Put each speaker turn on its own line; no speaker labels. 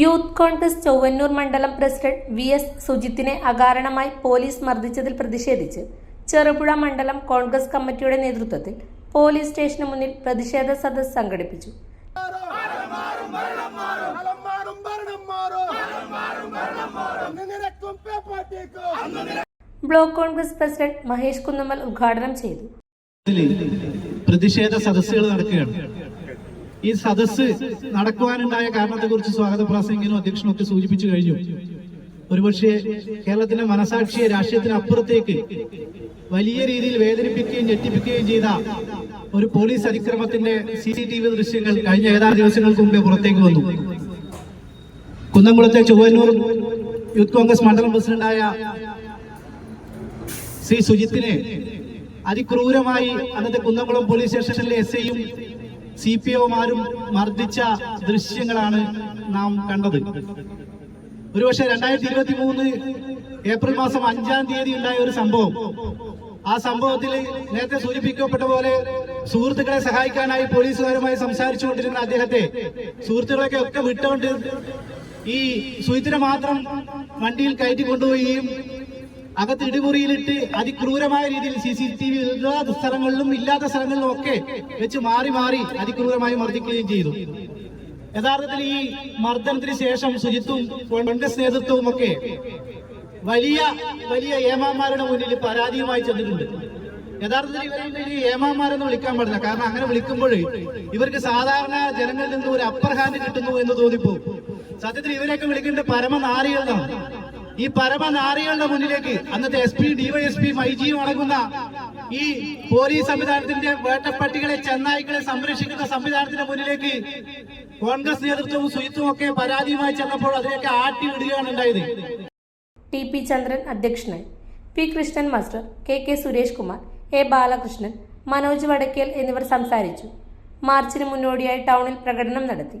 Youth Congress Chowwannur മണ്ഡലം president V S സുജിത്തിനെ അകാരണമായി police മർദ്ദിച്ചതിൽ പ്രതിഷേധിച്ച് ചെറുപുഴ മണ്ഡലം കോൺഗ്രസ് കമ്മിറ്റിയുടെ നേതൃത്വത്തിൽ പോലീസ് സ്റ്റേഷന് മുന്നിൽ പ്രതിഷേധ സദസ് സംഘടിപ്പിച്ചു. ബ്ലോക്ക് കോൺഗ്രസ് പ്രസിഡന്റ് മഹേഷ് കുന്നമ്മൽ ഉദ്ഘാടനം ചെയ്തു.
പ്രതിഷേധ സദസ്സുകൾ നടക്കുകയാണ്. ഈ സദസ്സ് നടക്കുവാനുണ്ടായ കാരണത്തെക്കുറിച്ച് സ്വാഗത പ്രാസംഗിനും അധ്യക്ഷനും ഒക്കെ സൂചിപ്പിച്ചു കഴിഞ്ഞു. ഒരുപക്ഷെ കേരളത്തിന്റെ മനസാക്ഷിയെ രാഷ്ട്രീയത്തിന് അപ്പുറത്തേക്ക് വലിയ രീതിയിൽ വേദനിപ്പിക്കുകയും ഞെട്ടിപ്പിക്കുകയും ചെയ്ത ഒരു പോലീസ് അതിക്രമത്തിന്റെ സി സി ടി വി ദൃശ്യങ്ങൾ കഴിഞ്ഞ ഏതാനും ദിവസങ്ങൾക്ക് മുമ്പേ പുറത്തേക്ക് വന്നു. കുന്നംകുളത്തെ ചൊവ്വന്നൂർ യൂത്ത് കോൺഗ്രസ് മണ്ഡലം പ്രസിഡന്റായ ശ്രീ സുജിത്തിനെ അതിക്രൂരമായി അന്നത്തെ കുന്നംകുളം പോലീസ് സ്റ്റേഷനിലെ എസ് ഐയും സി പി ഒമാരും മർദ്ദിച്ച ദൃശ്യങ്ങളാണ് നാം കണ്ടത്. ഒരുപക്ഷെ രണ്ടായിരത്തി ഇരുപത്തി മൂന്ന് ഏപ്രിൽ മാസം അഞ്ചാം തീയതി ഉണ്ടായ ഒരു സംഭവം. ആ സംഭവത്തിൽ നേരത്തെ സൂചിപ്പിക്കപ്പെട്ട പോലെ സുഹൃത്തുക്കളെ സഹായിക്കാനായി പോലീസുകാരുമായി സംസാരിച്ചുകൊണ്ടിരുന്ന അദ്ദേഹത്തെ സുഹൃത്തുക്കളൊക്കെ ഒക്കെ വിട്ടുകൊണ്ട് ഈ സുഹിത്തിനെ മാത്രം വണ്ടിയിൽ കയറ്റി കൊണ്ടുപോവുകയും അകത്ത് ഇടിമുറിയിലിട്ട് അതിക്രൂരമായ രീതിയിൽ സി സി ടി വി എല്ലാ സ്ഥലങ്ങളിലും ഇല്ലാത്ത സ്ഥലങ്ങളിലും ഒക്കെ വെച്ച് മാറി മാറി അതിക്രൂരമായി മർദ്ദിക്കുകയും ചെയ്തു. യഥാർത്ഥത്തിൽ ഈ മർദ്ദനത്തിന് ശേഷം ശുചിത്വം കോൺഗ്രസ് നേതൃത്വവും ഒക്കെ വലിയ വലിയ ഏമാന്മാരുടെ മുന്നിൽ പരാതിയുമായി ചെന്നിട്ടുണ്ട്. യഥാർത്ഥത്തിൽ ഇവരെ ഏമാന്മാരെന്ന് വിളിക്കാൻ പാടില്ല. കാരണം അങ്ങനെ വിളിക്കുമ്പോൾ ഇവർക്ക് സാധാരണ ജനങ്ങളിൽ നിന്ന് ഒരു അപ്പർ ഹാൻഡ് കിട്ടുന്നു എന്ന് തോന്നിപ്പോ സത്യത്തിൽ ഇവരെയൊക്കെ വിളിക്കേണ്ട പരമനാരികളാണ്. ഈ പരമനാരികളുടെ മുന്നിലേക്ക് അന്നത്തെ എസ് പി ഡിവൈഎസ്പി ഐ ജിയും അടങ്ങുന്ന ഈ പോലീസ് സംവിധാനത്തിന്റെ വേട്ടപ്പട്ടികളെ ചെന്നായ്ക്കളെ സംരക്ഷിക്കുന്ന സംവിധാനത്തിന്റെ മുന്നിലേക്ക് കോൺഗ്രസ് നേതൃത്വവും സുയിത്വവും ഒക്കെ പരാതിയുമായി ചെന്നപ്പോൾ അതിനെയൊക്കെ ആട്ടി വിടുകയാണ് ഉണ്ടായത്.
ടി പി ചന്ദ്രൻ അധ്യക്ഷനായി. P Krishnan master K K Suresh Kumar A Balakrishnan Manoj Vadakkel എന്നിവർ സംസാരിച്ചു. മാർച്ചിന് മുന്നോടിയായി ടൗണിൽ പ്രകടനം നടത്തി.